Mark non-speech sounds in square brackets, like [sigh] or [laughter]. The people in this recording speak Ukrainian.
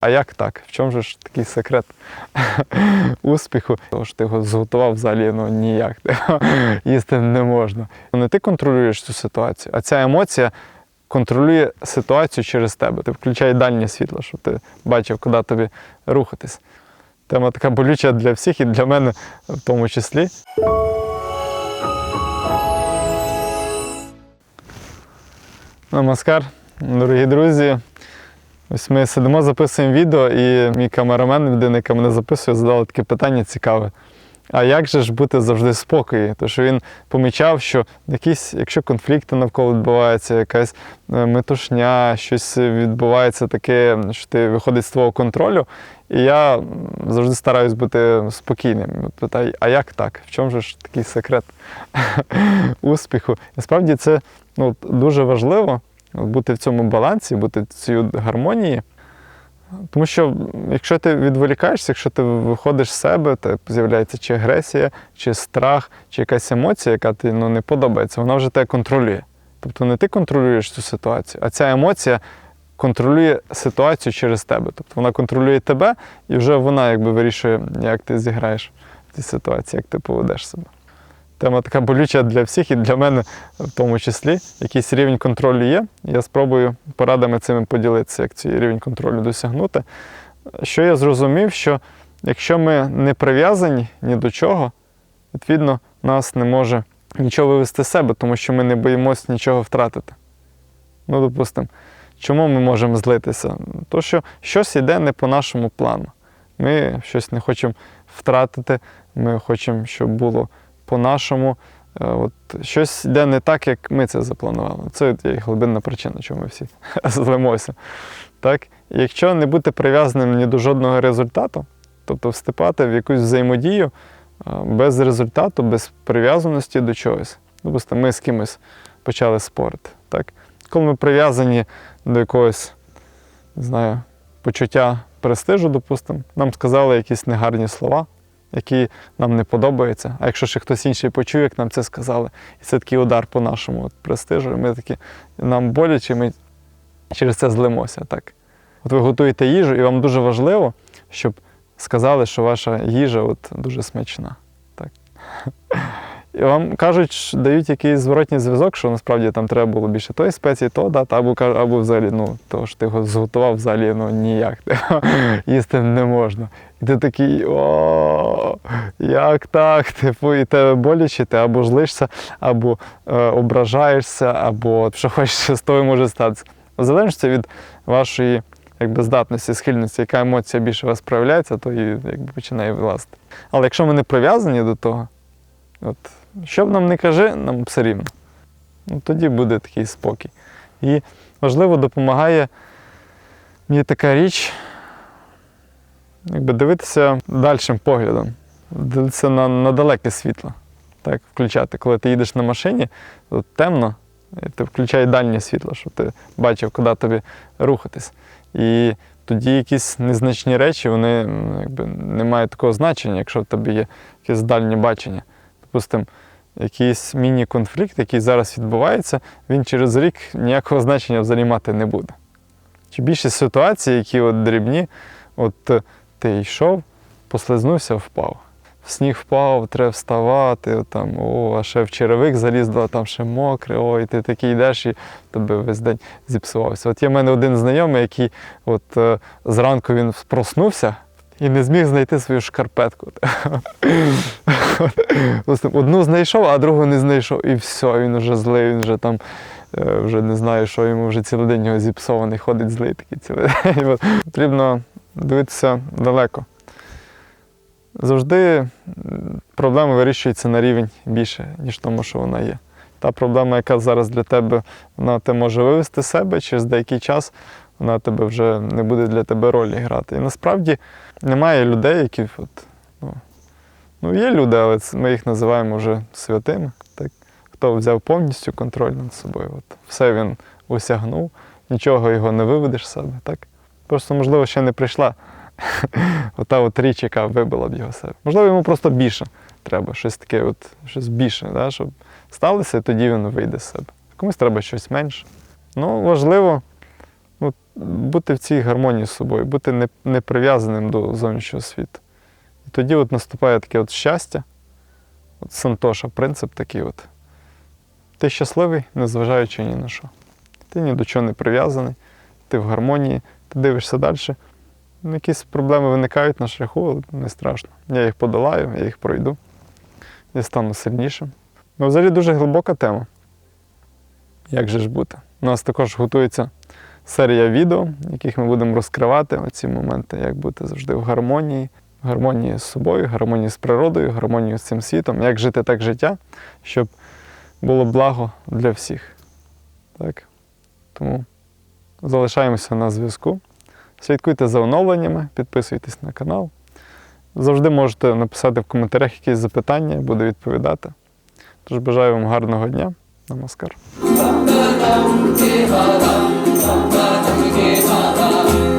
А як так? В чому же ж такий секрет [laughs] успіху? Тому що ти його зготував взагалі ну ніяк. [laughs] Їсти не можна. Не ти контролюєш цю ситуацію, а ця емоція контролює ситуацію через тебе. Ти включаєш дальнє світло, щоб ти бачив, куди тобі рухатись. Тема така болюча для всіх і для мене в тому числі. Намаскар, дорогі друзі. Ось ми сидимо, записуємо відео, і мій камерамен, людина, яка мене записує, задала таке питання цікаве. А як же ж бути завжди в? Тому що він помічав, що якісь, якщо конфлікти навколо відбуваються, якась е, метушня, щось відбувається таке, що ти виходить з твого контролю. І я завжди стараюсь бути спокійним. Питаю, а як так? В чому ж такий секрет [laughs] успіху? Насправді це ну, дуже важливо бути в цьому балансі, бути в цій гармонії. Тому що якщо ти відволікаєшся, якщо ти виходиш з себе, то з'являється чи агресія, чи страх, чи якась емоція, яка тобі ну, не подобається, вона вже тебе контролює. Тобто не ти контролюєш цю ситуацію, а ця емоція контролює ситуацію через тебе. Тобто вона контролює тебе, і вже вона якби вирішує, як ти зіграєш в цій ситуації, як ти поведеш себе. Тема така болюча для всіх і для мене в тому числі. Якийсь рівень контролю є. Я спробую порадами цими поділитися, як цей рівень контролю досягнути. Що я зрозумів, що якщо ми не прив'язані ні до чого, відповідно, нас не може нічого вивести з себе, тому що ми не боїмось нічого втратити. Ну, допустимо, чому ми можемо злитися? То, що щось йде не по нашому плану. Ми щось не хочемо втратити, ми хочемо, щоб було по-нашому. Е, От щось йде не так, як ми це запланували. Це є глибинна причина, чому ми всі [laughs] злимося. Так? Якщо не бути прив'язаним ні до жодного результату, тобто вступати в якусь взаємодію е, без результату, без прив'язаності до чогось. Допустимо, ми з кимось почали спорити. Так? Коли ми прив'язані до якогось, не знаю, почуття престижу, допустимо, нам сказали якісь негарні слова, які нам не подобаються. А якщо ще хтось інший почує, як нам це сказали, і це такий удар по нашому престижу, ми такі, нам боляче, ми через це злимося. Так? От ви готуєте їжу, і вам дуже важливо, щоб сказали, що ваша їжа от, дуже смачна. Так? [laughs] І вам кажуть, дають якийсь зворотній зв'язок, що насправді там треба було більше тої спеції, то, да, або, або взагалі, ну, того, що ти його зготував, взагалі ну, ніяк. [laughs] Їсти не можна. І ти такий, о, як так? Типу, і тебе боляче, ти або злишся, або е, ображаєшся, або що хочеш з тобою може статися. В залежності від вашої якби, здатності, схильності, яка емоція більше вас проявляється, то і якби, починає вилазити. Але якщо ми не прив'язані до того, от, що б нам не кажи, нам все рівно. Ну, тоді буде такий спокій. І важливо допомагає мені така річ, якби дивитися дальшим поглядом, дивитися на, на далеке світло. Так, включати. Коли ти їдеш на машині, то темно, і ти включаєш дальнє світло, щоб ти бачив, куди тобі рухатись. І тоді якісь незначні речі, вони якби, не мають такого значення, якщо в тебе є якесь дальнє бачення. Допустимо, якийсь міні-конфлікт, який зараз відбувається, він через рік ніякого значення взагалі мати не буде. Чи більше ситуацій, які от дрібні, от е, ти йшов, послизнувся, впав. В сніг впав, треба вставати, там, о, а ще в черевик заліз, а там ще мокре, ой, ти такий йдеш і тебе весь день зіпсувався. От є в мене один знайомий, який от е, зранку він проснувся і не зміг знайти свою шкарпетку. [laughs] Одну знайшов, а другу не знайшов. І все, він вже злий, він вже там е, вже не знаю, що йому вже цілий день його зіпсований, ходить злий такий цілий [laughs] день. Потрібно дивитися далеко. Завжди проблема вирішується на рівень більше, ніж тому, що вона є. Та проблема, яка зараз для тебе, вона те може вивести себе через деякий час, вона тебе вже не буде для тебе ролі грати. І насправді немає людей, які от, ну, ну є люди, але ми їх називаємо вже святими. Так? Хто взяв повністю контроль над собою. От, все він осягнув, нічого його не виведеш з себе. Так? Просто, можливо, ще не прийшла [laughs] ота от річ, яка вибила б його себе. Можливо, йому просто більше треба, щось таке, от, щось більше, да, щоб сталося, і тоді він вийде з себе. Комусь треба щось менше. Ну, важливо, бути в цій гармонії з собою, бути не, прив'язаним до зовнішнього світу. І тоді от наступає таке от щастя, от Сантоша, принцип такий от. Ти щасливий, незважаючи ні на що. Ти ні до чого не прив'язаний, ти в гармонії, ти дивишся далі. Ну, Якісь проблеми виникають на шляху, але не страшно. Я їх подолаю, я їх пройду. Я стану сильнішим. Ну, взагалі дуже глибока тема. Як же ж бути? У нас також готується серія відео, яких ми будемо розкривати оці моменти, як бути завжди в гармонії, в гармонії з собою, гармонії з природою, гармонії з цим світом, як жити так життя, щоб було благо для всіх. Так? Тому залишаємося на зв'язку. Слідкуйте за оновленнями, підписуйтесь на канал. Завжди можете написати в коментарях якісь запитання, буду відповідати. Тож бажаю вам гарного дня. Намаскар. Father.